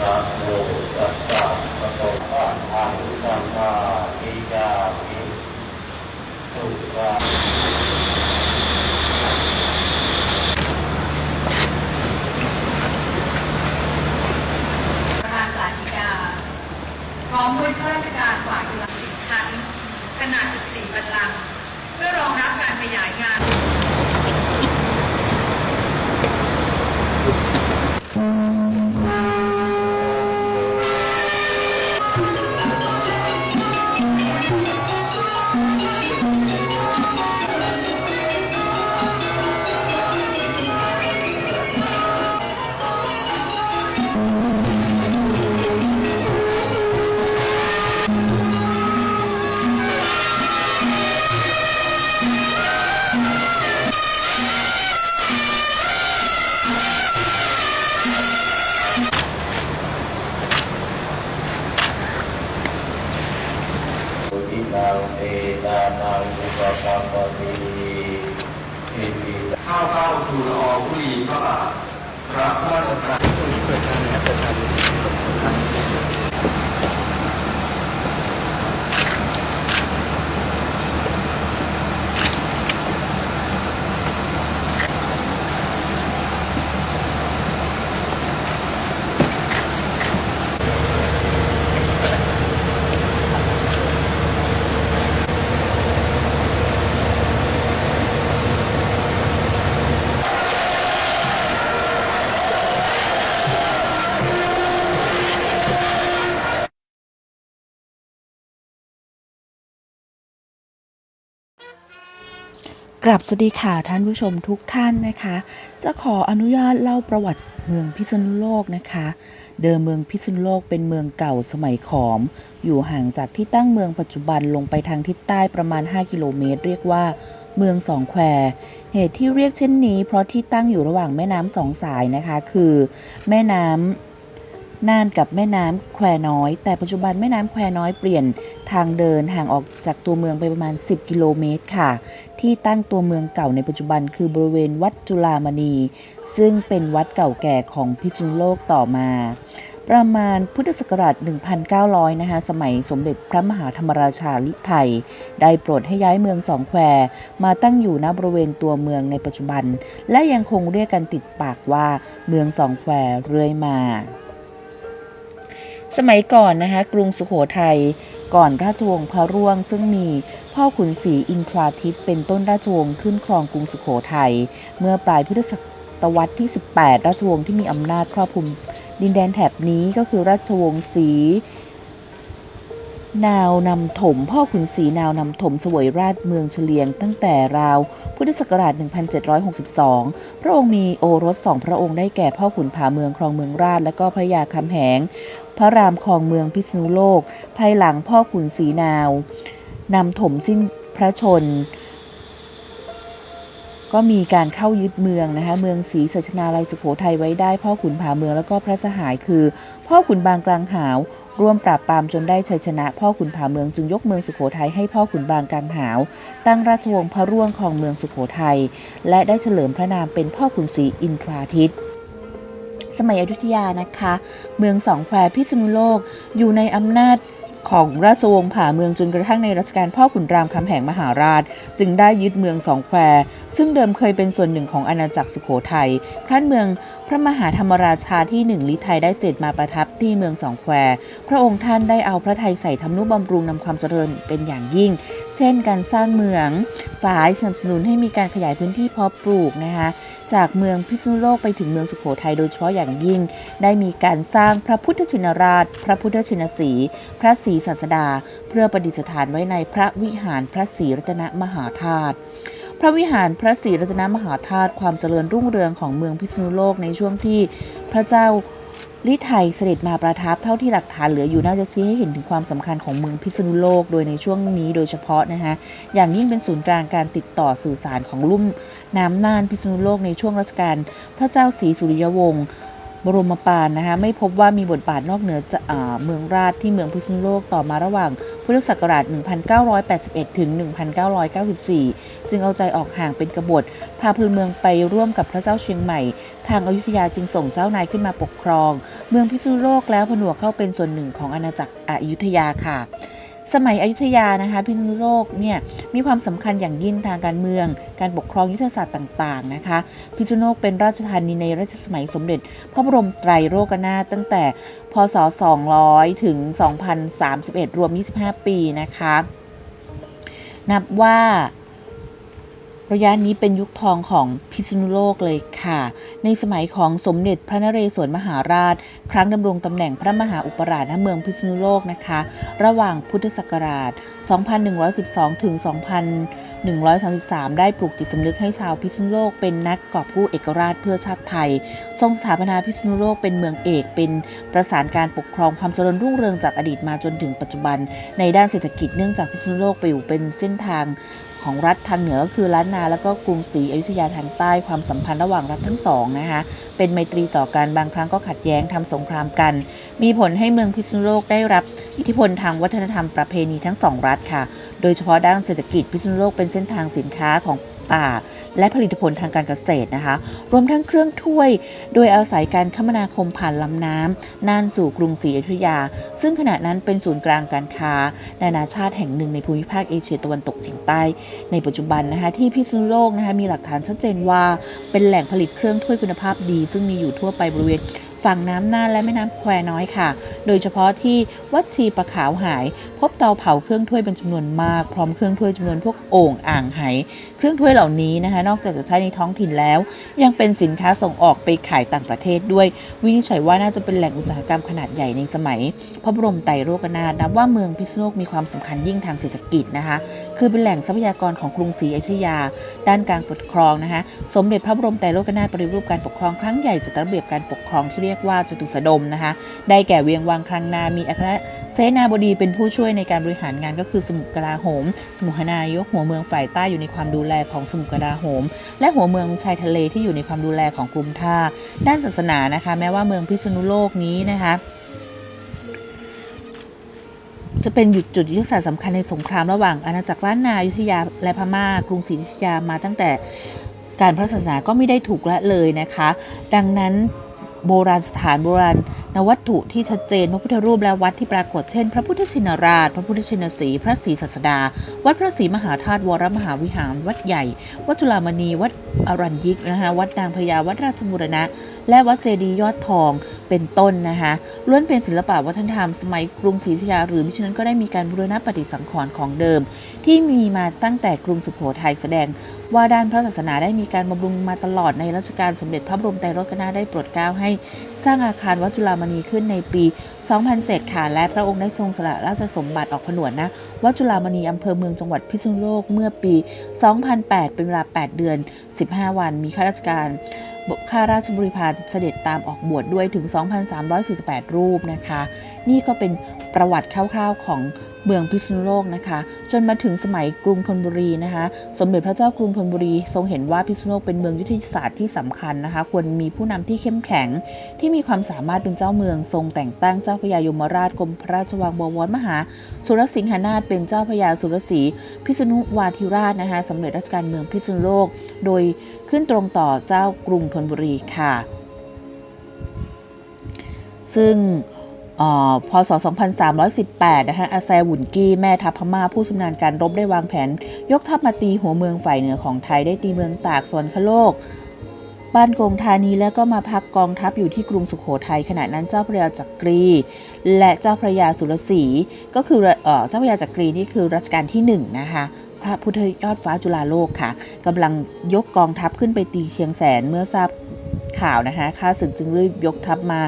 นะโมตัสสะภะคะวะอะระหะสัมมาทิยามิสุราประธานสาธิกาพร้อมด้วยข้าราชการฝ่ายตุลาสิบชั้น ขนาด 14 บัลลังก์เพื่อรองรับการขยายงาน นังเอตานังอุปสัมปติอิสิข้าวเฝ้าทูลอองธุลีพระบาทรับพระราชทาน กลับสวัสดีค่ะท่านผู้ชมทุกท่านนะคะ จะขออนุญาตเล่าประวัติเมืองพิษณุโลกนะคะ เดิมเมืองพิษณุโลกเป็นเมืองเก่าสมัยขอม อยู่ห่างจากที่ตั้งเมืองปัจจุบันลงไปทางทิศใต้ประมาณ 5 กิโลเมตร เรียกว่า เมืองสองแคว เหตุที่เรียกเช่นนี้ เพราะที่ตั้งอยู่ระหว่างแม่น้ำสองสายนะคะ คือ แม่น้ำ น่านกับแม่น้ำแควน้อย แต่ปัจจุบันแม่น้ำแควน้อยเปลี่ยนทางเดินห่างออกจากตัวเมืองไปประมาณ 10 กิโลเมตรค่ะ ที่ตั้งตัวเมืองเก่าในปัจจุบันคือบริเวณวัดจุฬามณี ซึ่งเป็นวัดเก่าแก่ของพิษณุโลกต่อมา ประมาณพุทธศักราช 1,900 นะคะ สมัยสมเด็จพระมหาธรรมราชาลิไทย ได้โปรดให้ย้ายเมืองสองแควมาตั้งอยู่ณบริเวณตัวเมืองในปัจจุบัน และยังคงเรียกกันติดปากว่าเมืองสองแควเรื่อยมา สมัยก่อนนะคะกรุงสุโขทัยก่อนราชวงศ์พระร่วง ซึ่งมีพ่อขุนศรีอินทราทิตเป็นต้นราชวงศ์ขึ้นครองกรุงสุโขทัยเมื่อปลายพุทธศตวรรษที่ 18 ราชวงศ์ที่มีอำนาจครอบคลุมดินแดนแถบนี้ก็คือราชวงศ์ศรี นาวนำถม พ่อขุนศรีนาวนำถมสวยราชเมืองเฉลียง ตั้งแต่ราวพุทธศักราช 1762 พระองค์มีโอรสสองพระองค์ได้แก่พ่อขุนผาเมืองครองเมืองราช และก็พระยาคำแหง พระรามครองเมืองพิษณุโลก ภายหลังพ่อขุนศรีนาวนำถมสิ้นพระชน ก็มีการเข้ายึดเมืองนะคะ เมืองศรีสัชนาลัยสุโขทัยไว้ได้ พ่อขุนผาเมืองแล้วก็พระสหายคือ พ่อขุนบางกลางหาว ร่วมปราบปรามจนได้ชัยชนะ พ่อขุนผาเมืองจึงยกเมืองสุโขทัยให้พ่อขุนบางกลางหาว ตั้งราชวงศ์พระร่วงของเมืองสุโขทัยและได้เฉลิมพระนามเป็นพ่อขุนศรีอินทราทิตสมัยอยุธยานะคะ เมืองสองแควพิษณุโลกอยู่ในอำนาจ ของราชวงศ์ผาเมืองจนกระทั่งในรัชกาลพ่อขุนรามคำแหงมหาราช จึงได้ยึดเมืองสองแคว ซึ่งเดิมเคยเป็นส่วนหนึ่งของอาณาจักรสุโขทัยครั้นเมืองพระมหาธรรมราชาที่หนึ่งลิไทยได้เสด็จมาประทับที่เมืองสองแคว พระองค์ท่านได้เอาพระไทยใส่ทำนุบำรุงนำความเจริญเป็นอย่างยิ่ง เช่น การสร้างเมืองฝ่ายสนับสนุนให้มีการขยายพื้นที่เพาะปลูกนะคะจากเมืองพิษณุโลกไปถึงเมืองสุโขทัยโดยเฉพาะอย่างยิ่ง ได้มีการสร้างพระพุทธชินราช พระพุทธชินสี พระศรีศาสดา เพื่อประดิษฐานไว้ในพระวิหารพระศรีรัตนมหาธาตุพระวิหารพระศรีรัตนมหาธาตุความเจริญรุ่งเรืองของเมืองพิษณุโลกในช่วงที่พระเจ้า ลิไทยเสด็จมาประทับเท่าที่หลักฐานเหลืออยู่น่าจะชี้ให้เห็นถึงความสำคัญของเมืองพิษณุโลกโดยในช่วงนี้โดยเฉพาะนะคะอย่างยิ่งเป็นศูนย์กลางการติดต่อสื่อสารของลุ่มน้ำน่านพิษณุโลกในช่วงรัชกาลพระเจ้าศรีสุริยวงศ์ บรมปานนะคะไม่พบว่ามีบทบาทนอกเหนือจากเมืองราชที่เมืองพิษณุโลกต่อมาระหว่างพุทธศักราช 1981 ถึง 1994 จึงเอาใจออกห่างเป็นกบฏ พาพลเมืองไปร่วมกับพระเจ้าเชียงใหม่ ทางอายุทยาจึงส่งเจ้านายขึ้นมาปกครอง เมืองพิษณุโลกแล้วผนวกเข้าเป็นส่วนหนึ่งของอาณาจักรอยุธยาค่ะ สมัยอยุธยานะคะพิษณุโลกเนี่ยมีความสำคัญอย่างยิ่งทางการเมือง การปกครองยุทธศาสตร์ต่างๆนะคะพิษณุโลกเป็นราชธานีในรัชสมัยสมเด็จ พระบรมไตรโลกนาถตั้งแต่พศ 200 ถึง 2031 รวม 25 ปีนะคะ นับว่า ระยะนี้เป็นยุคทองของพิษณุโลกเลยค่ะ ในสมัยของสมเด็จพระนเรศวรมหาราช ครั้งดำรงตำแหน่งพระมหาอุปราชณเมืองพิษณุโลกนะคะ ระหว่างพุทธศักราช 2112 ถึง 2133 ได้ปลูกจิตสำนึกให้ชาวพิษณุโลกเป็นนักกอบกู้เอกราชเพื่อชาติไทย ทรงสถาปนาพิษณุโลกเป็นเมืองเอก เป็นประสานการปกครองความเจริญรุ่งเรืองจากอดีตมาจนถึงปัจจุบัน ในด้านเศรษฐกิจเนื่องจากพิษณุโลกไปอยู่เป็นเส้นทาง ของรัฐทางเหนือก็คือล้านนา แล้วก็กรุงศรีอยุธยาทางใต้ความสัมพันธ์ระหว่างรัฐทั้งสองนะคะเป็นไมตรีต่อกันบางครั้งก็ขัดแย้งทำสงครามกัน มีผลให้เมืองพิษณุโลกได้รับ อิทธิพลทางวัฒนธรรมประเพณีทั้งสองรัฐค่ะ โดยเฉพาะด้านเศรษฐกิจพิษณุโลกเป็นเส้นทางสินค้าของป่า และผลิตผลทางการเกษตรนะคะ รวมทั้งเครื่องถ้วย โดยอาศัยการคมนาคมผ่านลำน้ำน่านสู่กรุงศรีอยุธยา ซึ่งขณะนั้นเป็นศูนย์กลางการค้า นานาชาติแห่งหนึ่งในภูมิภาคเอเชียตะวันตกเฉียงใต้ ในปัจจุบันนะคะที่พิษณุโลกนะคะมีหลักฐานชัดเจนว่า เป็นแหล่งผลิตเครื่องถ้วยคุณภาพดี ซึ่งมีอยู่ทั่วไปบริเวณฝั่งน้ำน่านและแม่น้ำแควน้อยค่ะ โดยเฉพาะที่วัดชีปะขาวหายพบเตาเผาเครื่องถ้วยเป็นจำนวนมาก พร้อมเครื่องถ้วยจำนวนพวกโอ่งอ่างไหเครื่องถ้วยเหล่านี้นะคะ นอกจากจะใช้ในท้องถิ่นแล้ว ยังเป็นสินค้าส่งออกไปขายต่างประเทศด้วย วินิจฉัยว่าน่าจะเป็นแหล่งอุตสาหกรรมขนาดใหญ่ในสมัย พระบรมไตรโลกนาถนับว่าเมืองพิษณุโลกมีความสำคัญยิ่งทางเศรษฐกิจนะคะ คือเป็นแหล่งทรัพยากรของกรุงศรีอยุธยา ด้านการปกครองนะคะ สมเด็จพระบรมไตรโลกนาถปฏิรูปการปกครองครั้งใหญ่จัดระเบียบการปกครองที่เรียกว่าจตุสดมนะคะ ได้แก่เวียงวังคลังนา มีอัครเสนาบดีเป็นผู้ช่วยในการบริหารงานก็คือสมุทรกลาโหม สมุทรนายกหัวเมืองฝ่ายใต้อยู่ในความดูแลของสมุทรกลาโหม และหัวเมืองชายทะเลที่อยู่ในความดูแลของกรุงท่า ด้านศาสนานะคะ แม้ว่าเมืองพิษณุโลกนี้นะคะจะเป็นหยุดจุดยุทธศาสตร์สำคัญในสงครามระหว่างอาณาจักรล้านนายุทธยาและพม่ากรุงศรีอยุธยามาตั้งแต่การพระศาสนาก็ไม่ได้ถูกละเลยนะคะ ดังนั้น โบราณสถานโบราณนวัตถุที่ชัดเจนพระพุทธรูปและวัดที่ปรากฏเช่น พระพุทธชินราช พระพุทธชินสี พระศรีศัสดา วัดพระศรีมหาธาตุวรมหาวิหาร วัดใหญ่ วัดจุฬามณี วัดอรัญยิกนะคะวัดนางพญาวัดราชบุรณะ และวัดเจดียยอดทองเป็นต้นนะคะล้วนเป็นศิลปะวัฒนธรรมสมัยกรุงศรีอยุธยาหรือมิฉะนั้นก็ได้มีการบูรณะปฏิสังขรณ์ของเดิม ที่มีมาตั้งแต่กรุงสุโขทัยแสดง ว่าด้านพระศาสนาได้มีการบำรุงมาตลอดในรัชกาลสมเด็จพระบรมไตรโลกนาถได้โปรดเกล้าให้สร้างอาคารวัดจุฬามณีขึ้นในปี 2007 ค่ะ และพระองค์ได้ทรงสละราชสมบัติออกผนวดนะวัดจุฬามณีอำเภอเมืองจังหวัดพิษณุโลกเมื่อปี 2008 เป็นเวลา 8 เดือน 15 วัน มีข้าราชการข้าราชบริพารเสด็จตามออกบวชดด้วยถึง 2,348 รูปนะคะ นี่ก็เป็นประวัติคร่าวๆของเมืองพิษณุโลกนะคะ จนมาถึงสมัยกรุงธนบุรีนะคะ สมเด็จพระเจ้ากรุงธนบุรี ทรงเห็นว่าพิษณุโลกเป็นเมืองยุทธศาสตร์ที่สำคัญนะคะ ควรมีผู้นำที่เข้มแข็ง ที่มีความสามารถเป็นเจ้าเมือง ทรงแต่งตั้งเจ้าพระยายมราชกรมพระราชวังบวรมหา สุรสิงหนาถเป็นเจ้าพระยาสุรศรีพิษณุวาทิราชนะคะสำเร็จราชการเมืองพิษณุโลก โดยขึ้นตรงต่อเจ้ากรุงธนบุรีค่ะ ซึ่ง พศ 2318 นะคะอาแซหวุนกี้แม่ทัพพม่าผู้ชำนาญการรบได้วางแผน ยกทัพมาตีหัวเมืองฝ่ายเหนือของไทยได้ตีเมืองตากสวนคโลก บ้านกงธานีแล้วก็มาพักกองทัพอยู่ที่กรุงสุขโขทัยขณะนั้นเจ้าพระยาจักรี และเจ้าพระยาสุรศรีก็คือเออเจ้าพระยาจักรีนี่คือรัชกาลที่หนึ่งนะคะพระพุทธยอดฟ้าจุฬาโลกค่ะกำลังยกกองทัพขึ้นไปตีเชียงแสนเมื่อทราบข่าวนะคะข้าศึกจึงรีบยกทัพมา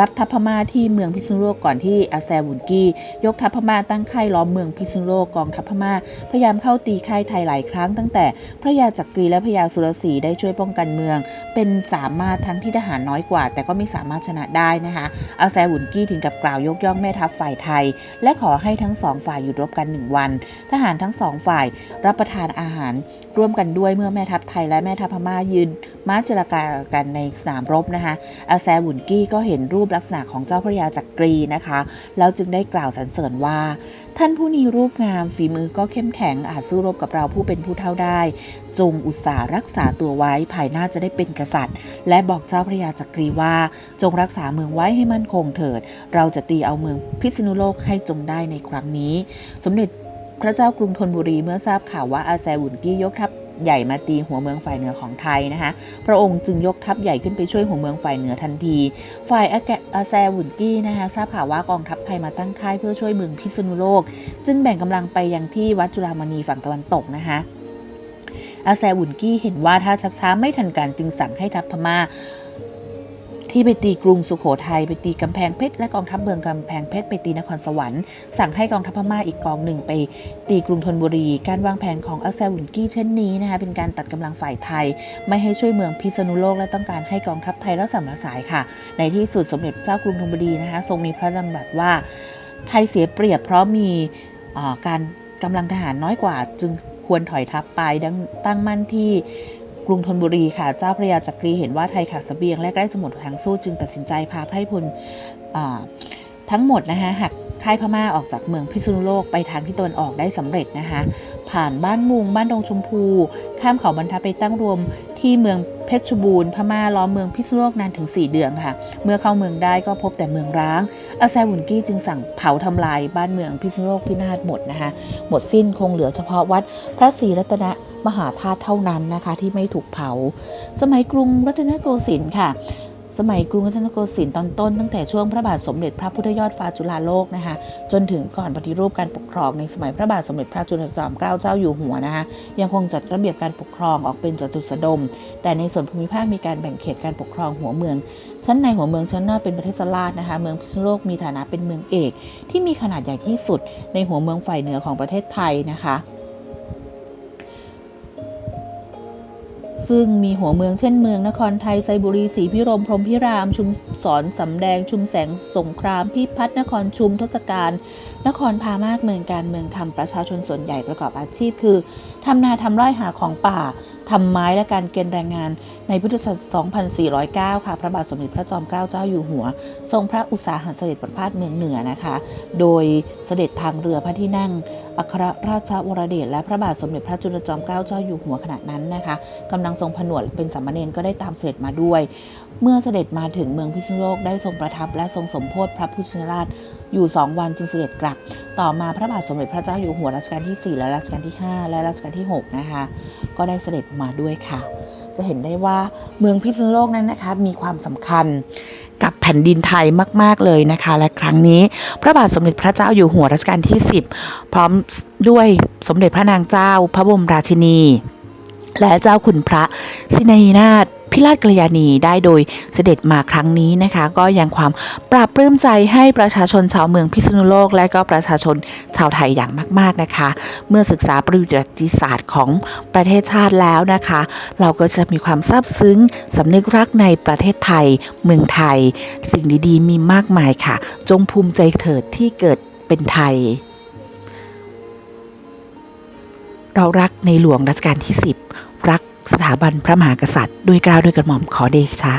รับทัพพม่าที่เมืองพิษณุโลกก่อนที่อาแซบุนกี้ ยกทัพพม่าตั้งค่ายล้อมเมืองพิษณุโลกกองทัพพม่าพยายามเข้าตีค่ายไทยหลายครั้งตั้งแต่พระยาจักรีและพระยาสุรศรีได้ช่วยป้องกันเมือง เป็นสามารถทั้งที่ทหารน้อยกว่า แต่ก็ไม่สามารถชนะได้นะคะอาแซบุนกี้ถึงกับกล่าวยกย่องแม่ทัพฝ่ายไทย และขอให้ทั้งสองฝ่ายหยุดรบกันหนึ่งวัน ทหารทั้งสองฝ่ายรับประทานอาหารร่วมกันด้วยเมื่อแม่ทัพไทยและแม่ทัพพม่ายืนม้าเจรจากันในสนามรบนะคะอาแซบุนกี้ก็เห็นรูปลักษณะของเจ้าพระยาจักรีนะคะ แล้วจึงได้กล่าวสรรเสริญว่า ท่านผู้นี้รูปงามฝีมือก็เข้มแข็งอาจสู้รบกับเราผู้เป็นผู้เท่าได้ จงอุตสาห์รักษาตัวไว้ภายหน้าจะได้เป็นกษัตริย์ และบอกเจ้าพระยาจักรีว่า จงรักษาเมืองไว้ให้มั่นคงเถิด เราจะตีเอาเมืองพิษณุโลกให้จงได้ในครั้งนี้ สมเด็จพระเจ้ากรุงธนบุรีเมื่อทราบข่าวว่าอาแซบุนกี้ยกทัพ ใหญ่มาตีหัวเมืองฝ่ายเหนือของไทยนะคะ พระองค์จึงยกทัพใหญ่ขึ้นไปช่วยหัวเมืองฝ่ายเหนือทันที ฝ่ายอาแกอาแซวุนกี้นะคะทราบข่าวว่ากองทัพไทยมาตั้งค่ายเพื่อช่วยเมืองพิษณุโลก จึงแบ่งกำลังไปยังที่วัดจุฬามณีฝั่งตะวันตกนะคะอาแซวุนกี้เห็นว่าถ้าชักช้าไม่ทันการจึงสั่งให้ทัพพม่า ที่ไปตีกรุงสุโขทัยไปตีกำแพงเพชรและกองทัพเมืองกำแพงเพชรไปตีนครสวรรค์สั่งให้กองทัพพม่าอีกกองหนึ่งไป ตีกรุงธนบุรี การวางแผนของอาแซบุนกี้เช่นนี้นะคะเป็นการตัดกำลังฝ่ายไทย ไม่ให้ช่วยเมืองพิษณุโลกและต้องการให้กองทัพไทยรักษารสายค่ะ ในที่สุดสมเด็จเจ้ากรุงธนบุรีนะคะทรงมีพระดำรัสว่า ไทยเสียเปรียบเพราะมีการกำลังทหารน้อยกว่า จึงควรถอยทัพไปดังตั้งมั่นที่ กรุงธนบุรีค่ะ เจ้าพระยาจักรีเห็นว่าไทยขาดเสบียงและใกล้จะหมดทางสู้จึงตัดสินใจพาไพร่พลทั้งหมดนะคะหักค่ายพม่าออกจากเมืองพิษณุโลกไปทางที่ตะวันออกได้สำเร็จนะคะ ผ่านบ้านมุงบ้านดงชมพู ข้ามเขาบรรทัดไปตั้งรวม ที่เมืองเพชรบูรณ์พม่าล้อมเมืองพิษณุโลกนานถึง 4 เดือนค่ะ เมื่อเข้าเมืองได้ก็พบแต่เมืองร้างอาแซวุนกี้จึงสั่งเผาทำลายบ้านเมืองพิษณุโลกพินาศหมดนะคะ หมดสิ้นคงเหลือเฉพาะวัดพระศรีรัตนมหาธาตุเท่านั้นนะคะที่ไม่ถูกเผา สมัยกรุงรัตนโกสินทร์ค่ะ สมัยกรุงรัตนโกสินทร์ตอนต้นตั้งแต่ช่วงพระบาทสมเด็จพระพุทธยอดฟ้าจุฬาโลกนะคะจนถึงก่อนปฏิรูปการปกครองในสมัยพระบาทสมเด็จพระจุลจอมเกล้าเจ้าอยู่หัวนะคะยังคงจัดระเบียบการปกครองออกเป็นจตุสดม แต่ในส่วนภูมิภาคมีการแบ่งเขตการปกครองหัวเมือง ชั้นในหัวเมืองชั้นนอกเป็นประเทศสลาดนะคะเมืองพิษณุโลกมีฐานะเป็นเมืองเอก ที่มีขนาดใหญ่ที่สุดในหัวเมืองฝ่ายเหนือของประเทศไทยนะคะ ซึ่งมีหัวเมืองเช่นเมืองนครไทยไซบุรีศรีพิรมพรหมพิราม ชุมสอนสำแดง ชุมแสงสงคราม พิพัฒนครชุมทศการ นครพามากเมืองการเมืองคำประชาชนส่วนใหญ่ประกอบอาชีพคือทำนาทำไร่หาของป่าทำไม้และการเกณฑ์แรงงานในพุทธศักราช 2409 ค่ะ พระบาทสมเด็จพระจอมเกล้าเจ้าอยู่หัว ทรงพระอุตสาหะเสด็จประพาสเมืองเหนือนะคะ โดยเสด็จทางเรือพระที่นั่ง อัครราชวรเดชและพระบาทสมเด็จพระจุลจอมเกล้าเจ้าอยู่หัวขณะนั้นนะคะกำลังทรงผนวดเป็นสามเณรก็ได้ตามเสด็จมาด้วย เมื่อเสด็จมาถึงเมืองพิษณุโลกได้ทรงประทับและทรงสมโพธิพระพุทธชินราชอยู่สองวันจึงเสด็จกลับ ต่อมาพระบาทสมเด็จพระเจ้าอยู่หัวรัชกาลที่ 4 และรัชกาลที่ 5 และรัชกาลที่ 6 นะคะ ก็ได้เสด็จมาด้วยค่ะ จะเห็นได้ว่าเมืองพิษณุโลกนั้นนะคะมีความสำคัญกับแผ่นดินไทยมาก ๆ เลยนะคะ และครั้งนี้พระบาทสมเด็จพระเจ้าอยู่หัวรัชกาลที่ 10 พร้อมด้วยสมเด็จพระนางเจ้าพระบรมราชินี และเจ้าขุนพระสินยนาถ พิราชกัลยาณีได้โดยเสด็จมาครั้งนี้นะคะ ก็ยังความปราบปลื้มใจให้ประชาชนชาวเมืองพิษณุโลก และก็ประชาชนชาวไทยอย่างมาก ๆนะคะ เมื่อศึกษาประวัติศาสตร์ของประเทศชาติแล้วนะคะ เราก็จะมีความซาบซึ้งสำนึกรักในประเทศไทย เมืองไทย สิ่งดีๆ มีมากมายค่ะ จงภูมิใจเถิดที่เกิดเป็นไทยเรารักในหลวงรัชกาลที่ 10 รัก สถาบันพระมหากษัตริย์ด้วยกล้าวด้วยกระหม่อมขอเดชะ